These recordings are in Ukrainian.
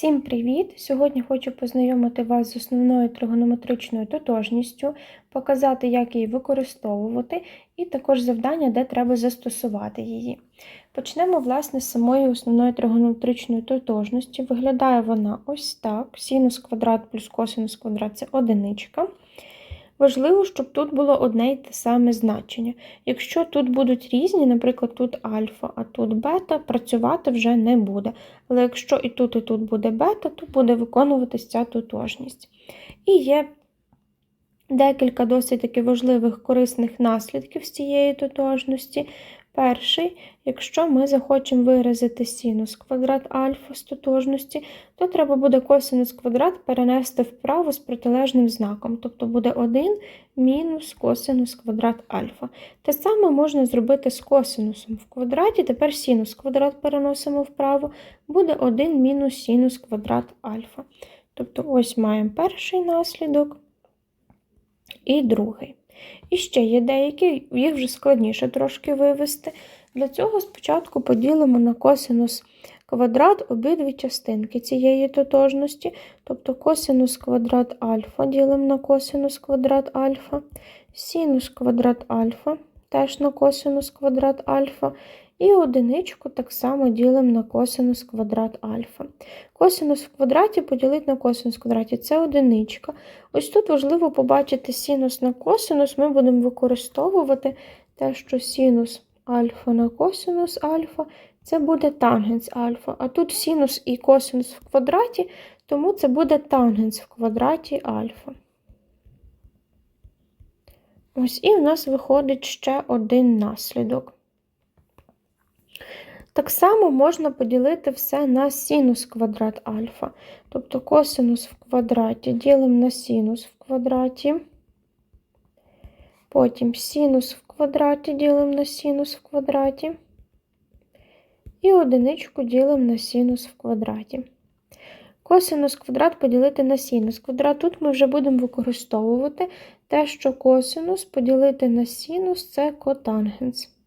Всім привіт! Сьогодні хочу познайомити вас з основною тригонометричною тотожністю, показати, як її використовувати, і також завдання, де треба застосувати її. Почнемо, власне, з самої основної тригонометричної тотожності. Виглядає вона ось так: синус квадрат плюс косинус квадрат це одиничка. Важливо, щоб тут було одне й те саме значення. Якщо тут будуть різні, наприклад, тут альфа, а тут бета, працювати вже не буде. Але якщо і тут, і тут буде бета, то буде виконуватися ця тотожність. І є декілька досить таки важливих корисних наслідків з цієї тотожності. Перший, якщо ми захочемо виразити синус квадрат альфа з тотожності, то треба буде косинус квадрат перенести вправо з протилежним знаком, тобто буде 1 мінус косинус квадрат альфа. Те саме можна зробити з косинусом в квадраті, тепер синус квадрат переносимо вправо, буде 1 мінус синус квадрат альфа. Тобто ось маємо перший наслідок і другий. І ще є деякі, їх вже складніше трошки вивести. Для цього спочатку поділимо на косинус квадрат обидві частинки цієї тотожності, тобто косинус квадрат альфа ділимо на косинус квадрат альфа, синус квадрат альфа теж на косинус квадрат альфа. І одиничку так само ділимо на косинус квадрат альфа. Косинус в квадраті поділити на косинус в квадраті це одиничка. Ось тут важливо побачити синус на косинус, ми будемо використовувати те, що синус альфа на косинус альфа це буде тангенс альфа. А тут синус і косинус в квадраті, тому це буде тангенс в квадраті альфа. Ось і в нас виходить ще один наслідок. Так само можна поділити все на синус квадрат альфа. Тобто косинус в квадраті ділимо на синус в квадраті. Потім синус в квадраті ділимо на синус в квадраті. І одиничку ділимо на синус в квадраті. Косинус квадрат поділити на синус квадрат. Тут ми вже будемо використовувати те, що косинус поділити на синус це котангенс.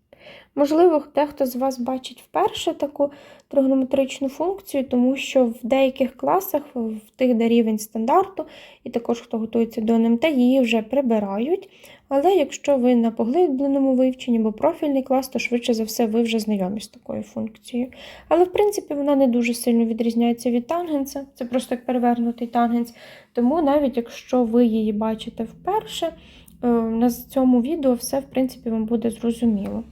Можливо, дехто з вас бачить вперше таку тригонометричну функцію, тому що в деяких класах, в тих, де рівень стандарту, і також хто готується до НМТ, її вже прибирають. Але якщо ви на поглибленому вивченні або профільний клас, то швидше за все ви вже знайомі з такою функцією. Але, в принципі, вона не дуже сильно відрізняється від тангенса, це просто як перевернутий тангенс. Тому навіть якщо ви її бачите вперше, е, на цьому відео все, в принципі, вам буде зрозуміло.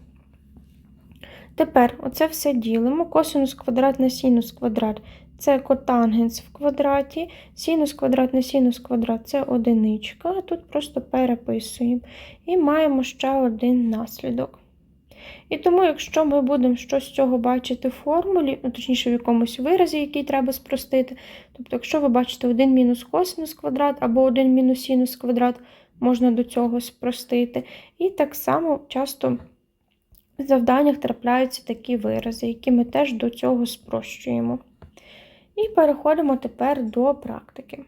Тепер оце все ділимо. Косинус квадрат на синус квадрат це котангенс в квадраті, синус квадрат на синус квадрат це одиничка, тут просто переписуємо. І маємо ще один наслідок. І тому, якщо ми будемо щось з цього бачити в формулі, ну, точніше, в якомусь виразі, який треба спростити, тобто, якщо ви бачите 1 мінус косинус квадрат або 1 мінус синус квадрат, можна до цього спростити. І так само часто в завданнях трапляються такі вирази, які ми теж до цього спрощуємо. І переходимо тепер до практики.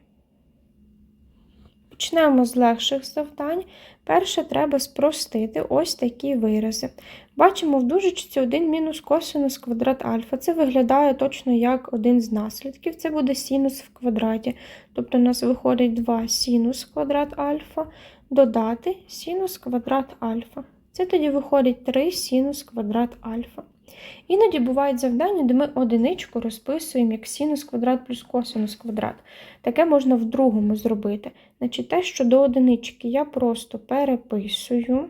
Почнемо з легших завдань. Перше треба спростити ось такі вирази. Бачимо в дужечці 1 мінус косинус квадрат альфа. Це виглядає точно як один з наслідків. Це буде синус в квадраті. Тобто у нас виходить 2 синус квадрат альфа, додати синус квадрат альфа. Це тоді виходить 3 синус квадрат альфа. Іноді бувають завдання, де ми одиничку розписуємо як синус квадрат плюс косинус квадрат. Таке можна в другому зробити. Значить, те, що до одинички я просто переписую.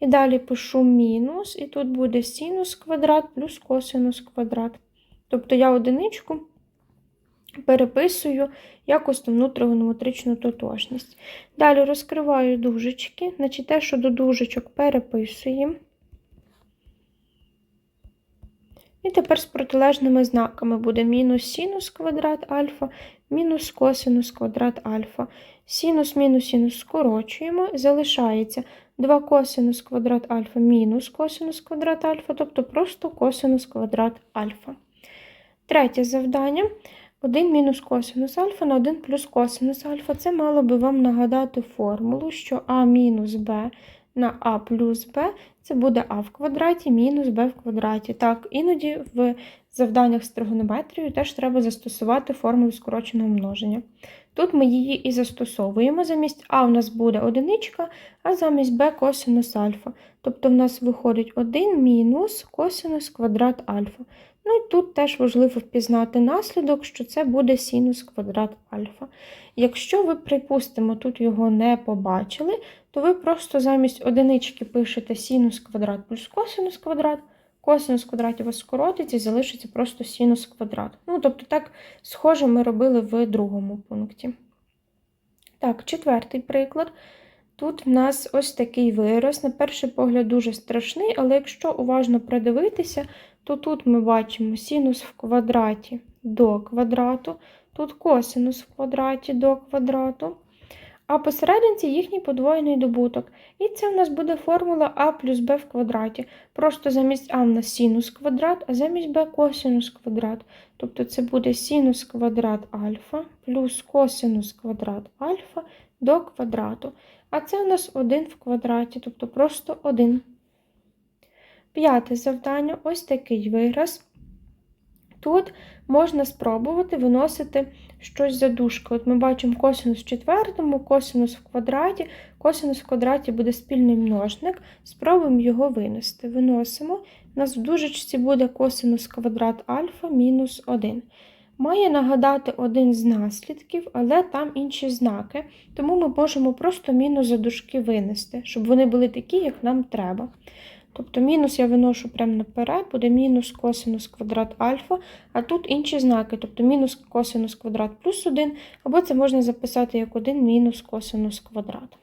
І далі пишу мінус, і тут буде синус квадрат плюс косинус квадрат. Тобто я одиничку переписую як основну тригонометричну тотожність. Далі розкриваю дужечки, значить те, що до дужечок переписуємо. І тепер з протилежними знаками буде мінус синус квадрат альфа, мінус косинус квадрат альфа. Синус мінус синус скорочуємо, залишається 2 косинус квадрат альфа мінус косинус квадрат альфа, тобто просто косинус квадрат альфа. Третє завдання. 1 мінус косинус альфа на 1 плюс косинус альфа. Це мало би вам нагадати формулу, що А мінус Б на а плюс b, це буде а в квадраті мінус b в квадраті. Так, іноді в завданнях з тригонометрією теж треба застосувати формулу скороченого множення. Тут ми її і застосовуємо. Замість а у нас буде одиничка, а замість b косинус альфа. Тобто в нас виходить 1 мінус косинус квадрат альфа. Ну і тут теж важливо впізнати наслідок, що це буде синус квадрат альфа. Якщо ви, припустимо, тут його не побачили, то ви просто замість одинички пишете синус квадрат плюс косинус квадрат, косинус квадрат у вас скоротиться і залишиться просто синус квадрат. Ну, тобто, так схоже ми робили в другому пункті. Так, четвертий приклад. Тут в нас ось такий вираз, на перший погляд, дуже страшний, але якщо уважно придивитися, то тут ми бачимо синус в квадраті до квадрату, тут косинус в квадраті до квадрату, а посерединці їхній подвоєний добуток. І це в нас буде формула а плюс b в квадраті. Просто замість а в нас синус квадрат, а замість b косинус квадрат. Тобто це буде синус квадрат альфа плюс косинус квадрат альфа до квадрату. А це у нас 1 в квадраті, тобто просто 1. П'яте завдання ось такий вираз. Тут можна спробувати виносити щось за дужки. От ми бачимо косинус в четвертому, косинус в квадраті. Косинус в квадраті буде спільний множник. Спробуємо його винести. Виносимо. У нас в дужечці буде косинус квадрат альфа мінус 1. Має нагадати один з наслідків, але там інші знаки, тому ми можемо просто мінус за дужки винести, щоб вони були такі, як нам треба. Тобто мінус я виношу прямо наперед, буде мінус косинус квадрат альфа, а тут інші знаки, тобто мінус косинус квадрат плюс 1, або це можна записати як 1 мінус косинус квадрат.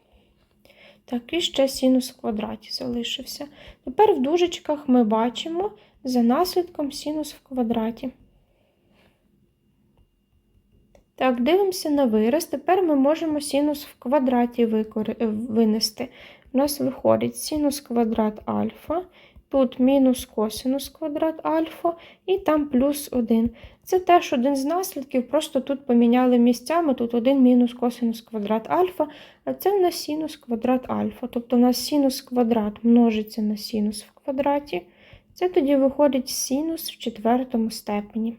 Так, і ще синус в квадраті залишився. Тепер в дужечках ми бачимо за наслідком синус в квадраті. Так, дивимося на вираз. Тепер ми можемо синус в квадраті винести. У нас виходить синус квадрат альфа, тут мінус косинус квадрат альфа, і там плюс 1. Це теж один з наслідків, просто тут поміняли місцями, тут 1 мінус косинус квадрат альфа, а це в нас синус квадрат альфа. Тобто у нас синус квадрат множиться на синус в квадраті. Це тоді виходить синус в четвертому степені.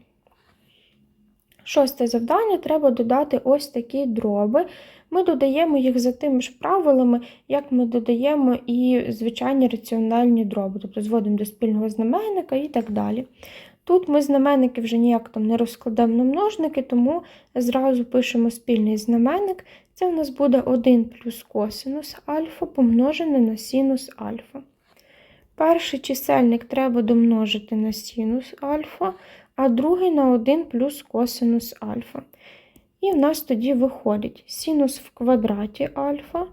Шосте завдання треба додати ось такі дроби. Ми додаємо їх за тими ж правилами, як ми додаємо і звичайні раціональні дроби, тобто зводимо до спільного знаменника і так далі. Тут ми знаменники вже ніяк там не розкладемо на множники, тому зразу пишемо спільний знаменник. Це у нас буде 1 плюс косинус альфа помножене на синус альфа. Перший чисельник треба домножити на синус альфа, а другий на 1 плюс косинус альфа. І в нас тоді виходить синус в квадраті альфа,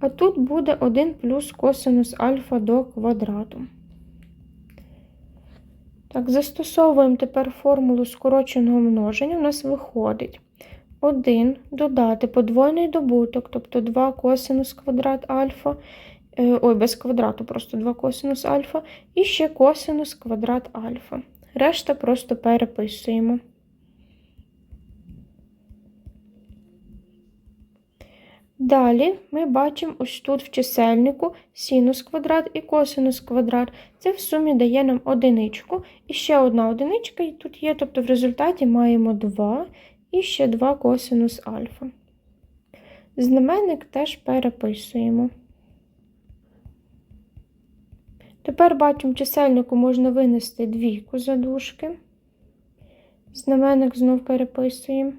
а тут буде 1 плюс косинус альфа до квадрату. Так, застосовуємо тепер формулу скороченого множення. У нас виходить 1 додати подвойний добуток, тобто 2 косинус квадрат альфа, е, ой, без квадрату, просто 2 косинус альфа, і ще косинус квадрат альфа. Решта просто переписуємо. Далі ми бачимо ось тут в чисельнику синус квадрат і косинус квадрат. Це в сумі дає нам одиничку. І ще одна одиничка і тут є, тобто в результаті маємо 2 і ще 2 косинус альфа. Знаменник теж переписуємо. Тепер бачимо, чисельнику можна винести двійку за дужки. Знаменник знов переписуємо.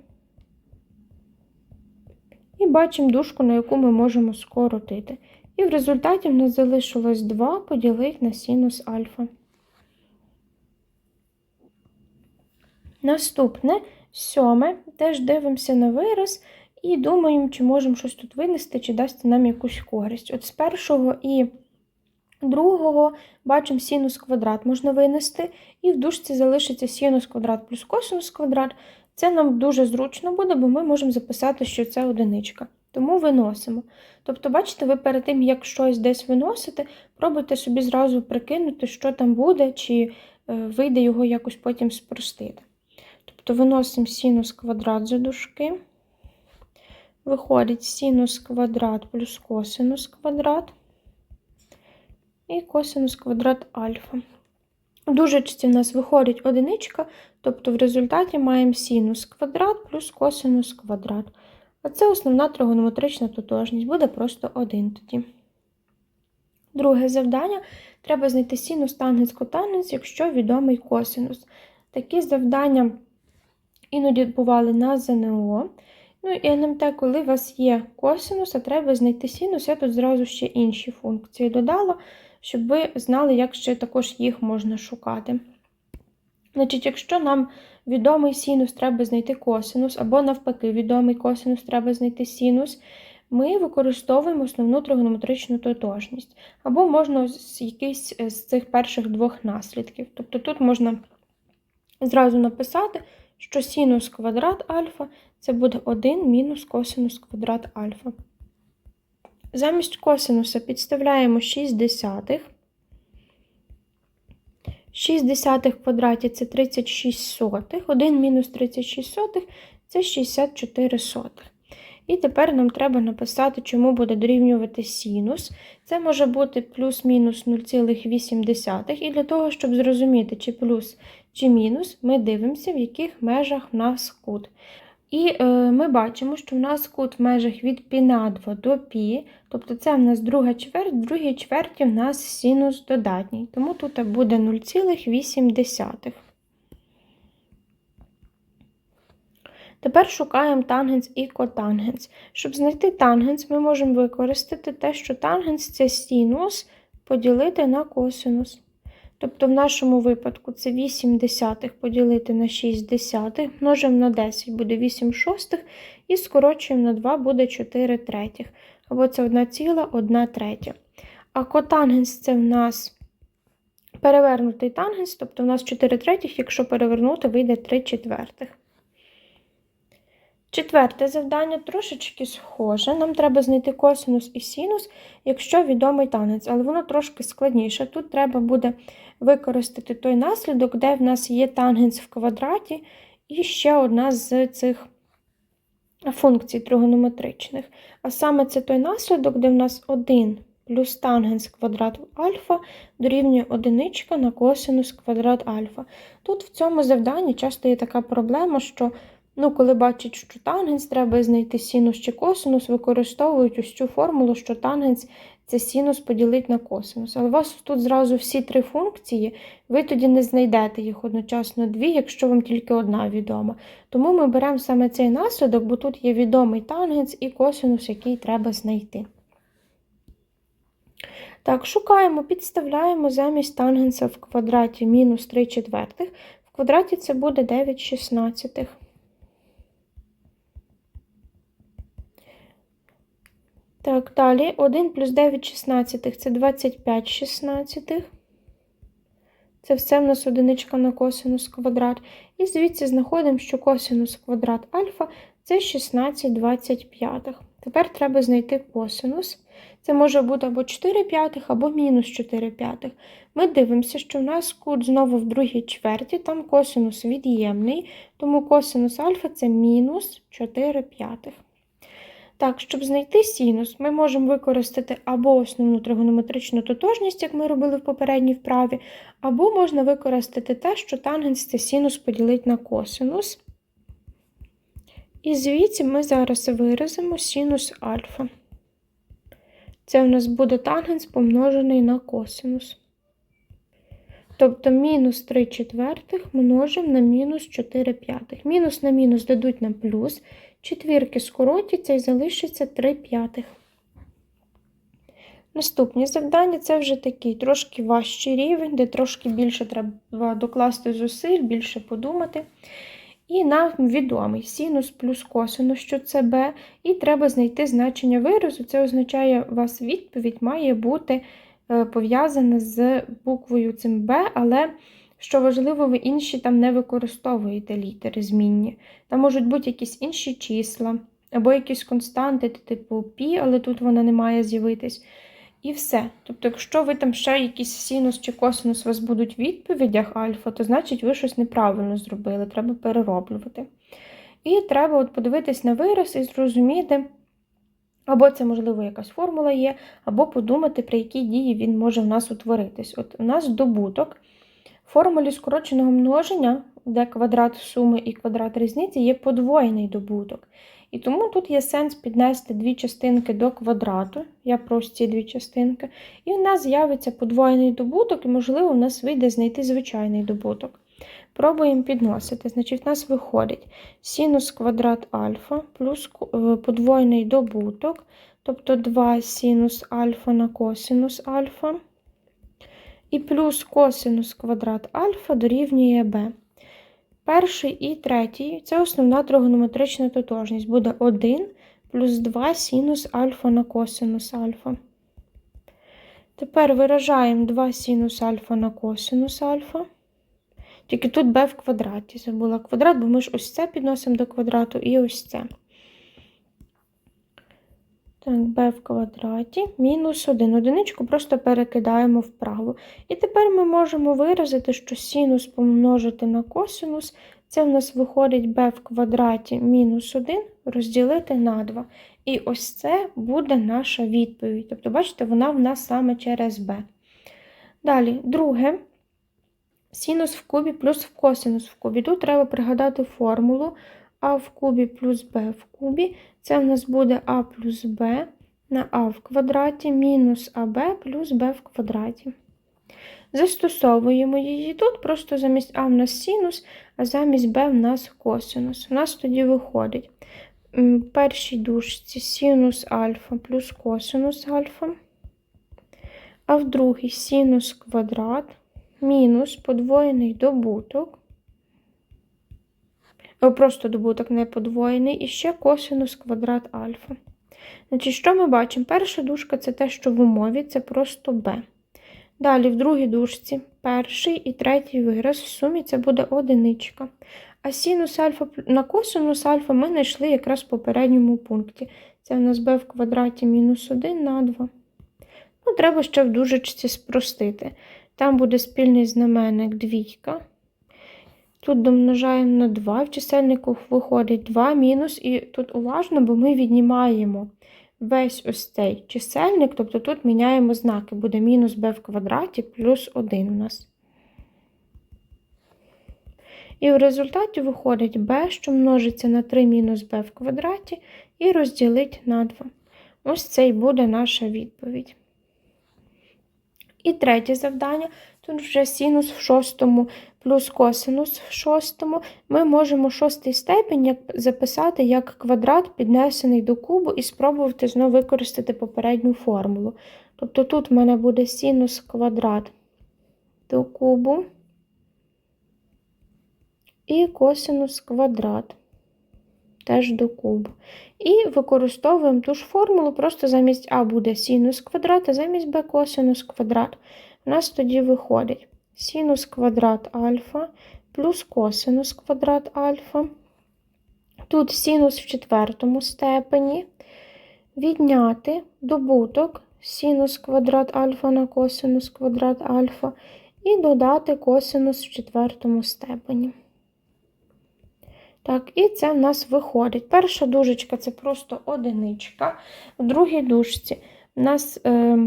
І бачимо дужку, на яку ми можемо скоротити. І в результаті в нас залишилось 2 поділити на синус альфа. Наступне сьоме, теж дивимося на вираз і думаємо, чи можемо щось тут винести, чи дасть нам якусь користь. От з першого і другого бачимо синус квадрат можна винести, і в дужці залишиться синус квадрат плюс косинус квадрат. Це нам дуже зручно буде, бо ми можемо записати, що це одиничка. Тому виносимо. Тобто, бачите, ви перед тим, як щось десь виносите, пробуйте собі зразу прикинути, що там буде, чи е, вийде його якось потім спростити. Тобто виносимо синус квадрат за дужки. Виходить синус квадрат плюс косинус квадрат. і косинус квадрат альфа. У дужечці в нас виходить одиничка, тобто в результаті маємо синус квадрат плюс косинус квадрат. А це основна тригонометрична тотожність, буде просто 1 тоді. Друге завдання треба знайти синус тангенс котангенс, якщо відомий косинус. Такі завдання іноді бували на ЗНО. Ну і НМТ, коли у вас є косинус, а треба знайти синус, я тут зразу ще інші функції додала, щоб ви знали, як ще також їх можна шукати. Значить, якщо нам відомий синус треба знайти косинус, або навпаки, відомий косинус треба знайти синус, ми використовуємо основну тригонометричну тотожність. Або можна з якийсь з цих перших двох наслідків. Тобто тут можна зразу написати, що синус квадрат альфа це буде 1 мінус косинус квадрат альфа. Замість косинуса підставляємо 6 десятих. 6 десятих в квадраті це 36 сотих. 1 мінус 36 сотих це 64 сотих. І тепер нам треба написати, чому буде дорівнювати синус. Це може бути плюс-мінус 0,8. І для того, щоб зрозуміти, чи плюс, чи мінус, ми дивимося, в яких межах в нас кут. І е, ми бачимо, що в нас кут в межах від π на 2 до π, тобто це в нас друга чверть, в другій чверті в нас синус додатній, тому тут буде 0,8. Тепер шукаємо тангенс і котангенс. Щоб знайти тангенс, ми можемо використати те, що тангенс це синус поділити на косинус. Тобто в нашому випадку це 8 десятих поділити на 6 десятих, множимо на 10 буде 8 шостих, і скорочуємо на 2 буде 4 третіх. Або це 1 ціла 1 третя. А котангенс це в нас перевернутий тангенс, тобто в нас 4 третіх, якщо перевернути, вийде 3 четвертих. Четверте завдання трошечки схоже. Нам треба знайти косинус і синус, якщо відомий танець, але воно трошки складніше. Тут треба буде використати той наслідок, де в нас є тангенс в квадраті, і ще одна з цих функцій тригонометричних. А саме це той наслідок, де в нас 1 плюс тангенс квадрату альфа дорівнює одиничка на косинус квадрат альфа. Тут в цьому завданні часто є така проблема, що Ну, коли бачать, що тангенс треба знайти синус чи косинус, використовують ось цю формулу, що тангенс це синус поділити на косинус. Але у вас тут зразу всі три функції, ви тоді не знайдете їх одночасно дві, якщо вам тільки одна відома. Тому ми беремо саме цей наслідок, бо тут є відомий тангенс і косинус, який треба знайти. Так, шукаємо, підставляємо замість тангенса в квадраті мінус 3 четвертих. В квадраті це буде 9 шістнадцятих. Так, далі 1 плюс 9 шістнадцятих це 25 шістнадцятих. Це все в нас одиничка на косинус квадрат. І звідси знаходимо, що косинус квадрат альфа це 16 25. Тепер треба знайти косинус. Це може бути або 4 п'ятих, або мінус 4 п'ятих. Ми дивимося, що в нас кут знову в другій чверті, там косинус від'ємний, тому косинус альфа це мінус 4 п'ятих. Так, щоб знайти синус, ми можемо використати або основну тригонометричну тотожність, як ми робили в попередній вправі, або можна використати те, що тангенс це синус поділить на косинус. І звідси ми зараз виразимо синус альфа. Це у нас буде тангенс помножений на косинус. Тобто мінус 3 четвертих множимо на мінус 4 п'ятих. Мінус на мінус дадуть нам плюс. Четвірки скоротяться і залишиться 3 п'ятих. Наступні завдання це вже такий трошки важчий рівень, де трошки більше треба докласти зусиль, більше подумати. І нам відомий синус плюс косинус, що це b, і треба знайти значення виразу. Це означає, у вас відповідь має бути е, пов'язана з буквою цим b, але що важливо, ви інші там не використовуєте літери змінні. Там можуть бути якісь інші числа, або якісь константи, типу пі, але тут вона не має з'явитись. І все. Тобто, якщо ви там ще якийсь синус чи косинус у вас будуть в відповідях альфа, то значить ви щось неправильно зробили, треба перероблювати. І треба от подивитись на вираз і зрозуміти, Або це, можливо, якась формула є, або подумати, при якій дії він може в нас утворитись. От у нас добуток. В формулі скороченого множення, де квадрат суми і квадрат різниці, є подвоєний добуток. І тому тут є сенс піднести дві частинки до квадрату. Я про ці дві частинки. І у нас з'явиться подвоєний добуток, і, можливо, у нас вийде знайти звичайний добуток. Пробуємо підносити. Значить, в нас виходить синус квадрат альфа плюс е, подвоєний добуток, тобто 2 синус альфа на косинус альфа. І плюс косинус квадрат альфа дорівнює b. Перший і третій це основна тригонометрична тотожність. Буде 1 плюс 2 синус альфа на косинус альфа. Тепер виражаємо 2 синус альфа на косинус альфа. Тільки тут b в квадраті. Забула квадрат, бо ми ж ось це підносимо до квадрату і ось це. Так, b в квадраті мінус 1. Одиничку просто перекидаємо вправо. І тепер ми можемо виразити, що синус помножити на косинус. Це в нас виходить b в квадраті мінус 1 розділити на 2. І ось це буде наша відповідь. Тобто, бачите, вона в нас саме через b. Далі, друге. Синус в кубі плюс косинус в кубі. Тут треба пригадати формулу а в кубі плюс b в кубі. Це в нас буде а плюс b на а в квадраті мінус аб плюс b в квадраті. Застосовуємо її тут, просто замість а в нас синус, а замість b в нас косинус. У нас тоді виходить в першій дужці синус альфа плюс косинус альфа, а в другій синус квадрат мінус подвоєний добуток. Просто добуток не подвоєний, і ще косинус квадрат альфа. Значить, що ми бачимо? Перша дужка це те, що в умові, це просто b. Далі, в другій дужці, перший і третій вираз, в сумі це буде одиничка. А синус альфа на косинус альфа ми знайшли якраз в попередньому пункті. Це в нас b в квадраті мінус 1 на 2. Ну, треба ще в дужечці спростити. Там буде спільний знаменник двійка. Тут домножаємо на 2, в чисельнику виходить 2 мінус, і тут уважно, бо ми віднімаємо весь ось цей чисельник, тобто тут міняємо знаки, буде мінус b в квадраті плюс 1 у нас. І в результаті виходить b, що множиться на 3 мінус b в квадраті, і розділить на 2. Ось це і буде наша відповідь. І третє завдання. Тут вже синус в шостому плюс косинус в шостому. Ми можемо шостий степень записати як квадрат, піднесений до кубу, і спробувати знову використати попередню формулу. Тобто тут в мене буде синус квадрат до кубу і косинус квадрат теж до кубу. І використовуємо ту ж формулу, просто замість А буде синус квадрат, а замість Б косинус квадрат. У нас тоді виходить синус квадрат альфа плюс косинус квадрат альфа. Тут синус в четвертому степені. Відняти добуток синус квадрат альфа на косинус квадрат альфа. І додати косинус в четвертому степені. Так, і це в нас виходить. Перша дужечка це просто одиничка. В другій дужці у нас е,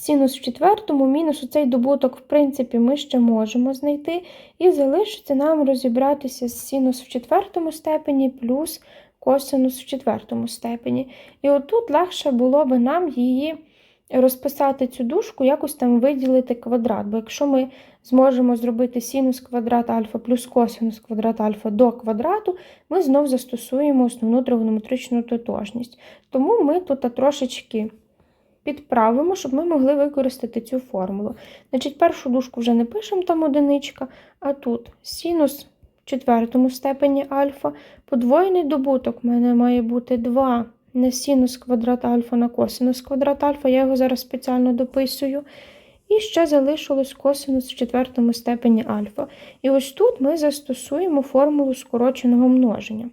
синус в четвертому, мінус оцей добуток, в принципі, ми ще можемо знайти. І залишиться нам розібратися з синус в четвертому степені плюс косинус в четвертому степені. І отут легше було би нам її розписати цю дужку, якось там виділити квадрат. Бо якщо ми зможемо зробити синус квадрат альфа плюс косинус квадрат альфа до квадрату, ми знов застосуємо основну тригонометричну тотожність. Тому ми тут трошечки підправимо, щоб ми могли використати цю формулу. Значить, Першу дужку вже не пишемо там одиничка, а тут синус в четвертому степені альфа, подвоєний добуток у мене має бути 2 не синус квадрат альфа на косинус квадрат альфа, я його зараз спеціально дописую. І ще залишилось косинус в четвертому степені альфа. І ось тут ми застосуємо формулу скороченого множення.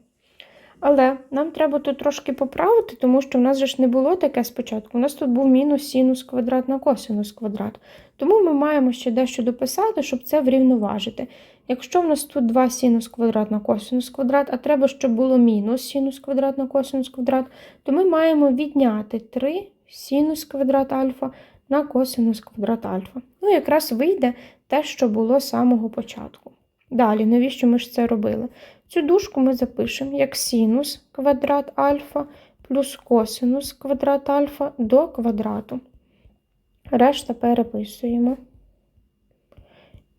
Але нам треба тут трошки поправити, тому що в нас же ж не було таке спочатку. У нас тут був мінус синус квадрат на косинус квадрат. Тому ми маємо ще дещо дописати, щоб це врівноважити. Якщо в нас тут 2 синус квадрат на косинус квадрат, а треба, щоб було мінус синус квадрат на косинус квадрат, то ми маємо відняти 3 синус квадрат альфа на косинус квадрат альфа. Ну, якраз вийде те, що було з самого початку. Далі, навіщо ми ж це робили? Цю дужку ми запишемо як синус квадрат альфа плюс косинус квадрат альфа до квадрату. Решта переписуємо.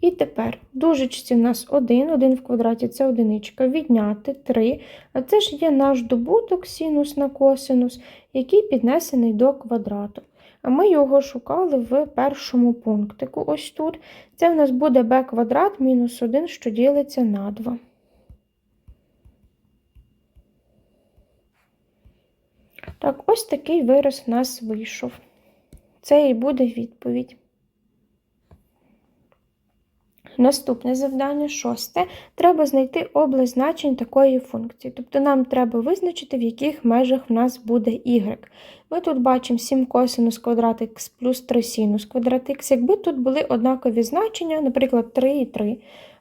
І тепер дужечці в нас 1, 1 в квадраті це одиничка, відняти 3. А це ж є наш добуток синус на косинус, який піднесений до квадрату. А ми його шукали в першому пунктику. Ось тут. Це в нас буде b квадрат мінус 1, що ділиться на 2. Так, ось такий вираз в нас вийшов. Це і буде відповідь. Наступне завдання, шосте. Треба знайти область значень такої функції. Тобто нам треба визначити, в яких межах в нас буде y. Ми тут бачимо 7 косинус квадрат х плюс 3 синус квадрат х. Якби тут були однакові значення, наприклад, 3 і 3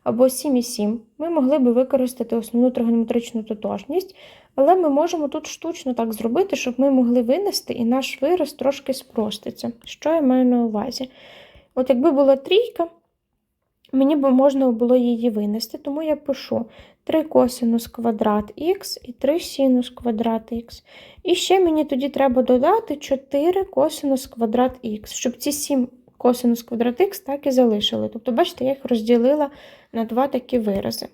або 7 і 7, ми могли би використати основну тригонометричну тотожність, але ми можемо тут штучно так зробити, щоб ми могли винести і наш вираз трошки спроститься. Що я маю на увазі? От якби була трійка, мені б можна було її винести, тому я пишу 3 косинус квадрат х і 3 синус квадрат х. І ще мені тоді треба додати 4 косинус квадрат х, щоб ці 7 косинус квадрат х так і залишили. Тобто, бачите, я їх розділила на два такі вирази.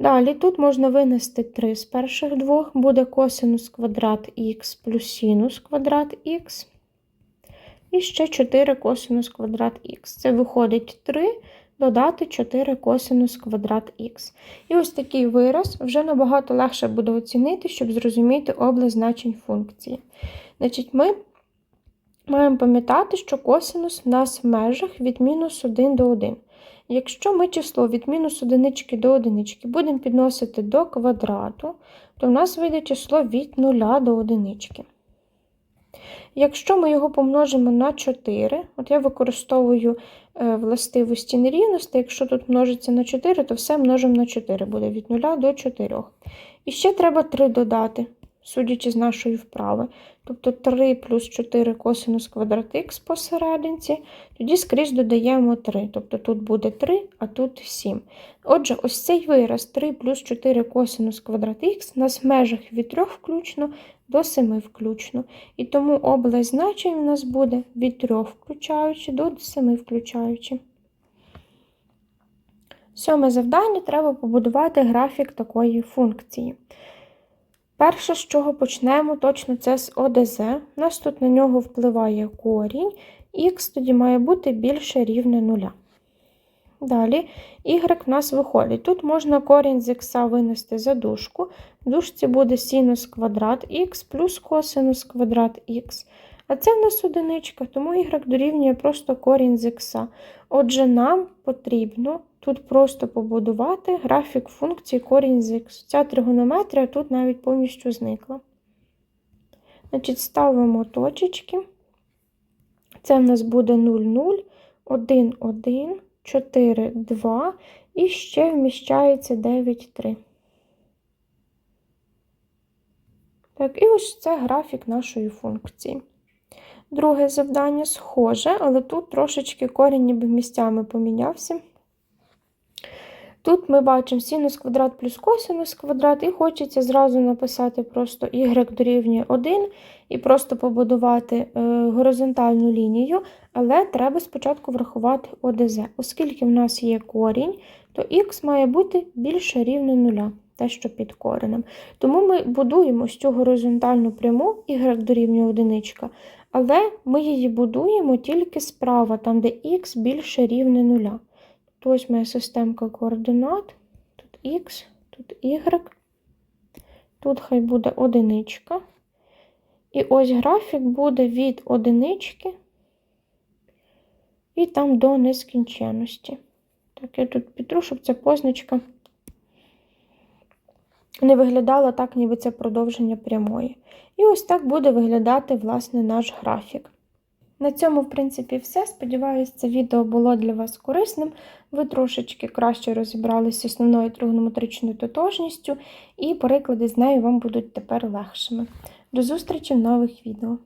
Далі тут можна винести 3 з перших двох, буде косинус квадрат х плюс синус квадрат х. І ще 4 косинус квадрат х. Це виходить 3 додати 4 косинус квадрат х. І ось такий вираз вже набагато легше буде оцінити, щоб зрозуміти область значень функції. Значить, Ми маємо пам'ятати, що косинус в нас в межах від мінус 1 до 1. Якщо ми число від мінус 1 до 1 будемо підносити до квадрату, то в нас вийде число від 0 до 1. Якщо ми його помножимо на 4, от я використовую е, властивості нерівності, якщо тут множиться на 4, то все множимо на 4, буде від 0 до 4. І ще треба 3 додати, судячи з нашої вправи. Тобто 3 плюс 4 косинус квадрат х посерединці, тоді скрізь додаємо 3. Тобто тут буде 3, а тут 7. Отже, ось цей вираз 3 плюс 4 косинус квадрат х у нас в межах від 3 включно до 7 включно. І тому область значень у нас буде від 3 включаючи до 7 включаючи. Сьоме завдання треба побудувати графік такої функції. Перше, з чого почнемо, точно це з ОДЗ. У нас тут на нього впливає корінь, х тоді має бути більше рівне нуля. Далі y в нас виходить. Тут можна корінь з х винести за дужку. В дужці буде синус квадрат х плюс косинус квадрат х. А це в нас одиничка, тому y дорівнює просто корінь з х. Отже, нам потрібно тут просто побудувати графік функції корінь з х. Ця тригонометрія тут навіть повністю зникла. Значить, Ставимо точечки. Це в нас буде 0, 0, 1, 1, 4, 2 і ще вміщається 9, 3. Так, і ось це графік нашої функції. Друге завдання схоже, але тут трошечки корінь ніби місцями помінявся. Тут ми бачимо синус квадрат плюс косинус квадрат, і хочеться зразу написати просто y дорівнює 1 і просто побудувати е, горизонтальну лінію, але треба спочатку врахувати ОДЗ. Оскільки в нас є корінь, то х має бути більше рівне 0, те, що під коренем. Тому ми будуємо ось цю горизонтальну пряму y дорівнює 1, але ми її будуємо тільки справа, там, де х більше рівне 0. Ось моя системка координат. Тут Х, тут Y. Тут хай буде одиничка. І ось графік буде від одинички і там до нескінченності. Так, я тут підру, щоб ця позначка не виглядало так, ніби це продовження прямої. І ось так буде виглядати власне наш графік. На цьому, в принципі, все. Сподіваюсь, це відео було для вас корисним. Ви трошечки краще розібралися з основною тригонометричною тотожністю, і переклади з нею вам будуть тепер легшими. До зустрічі в нових відео!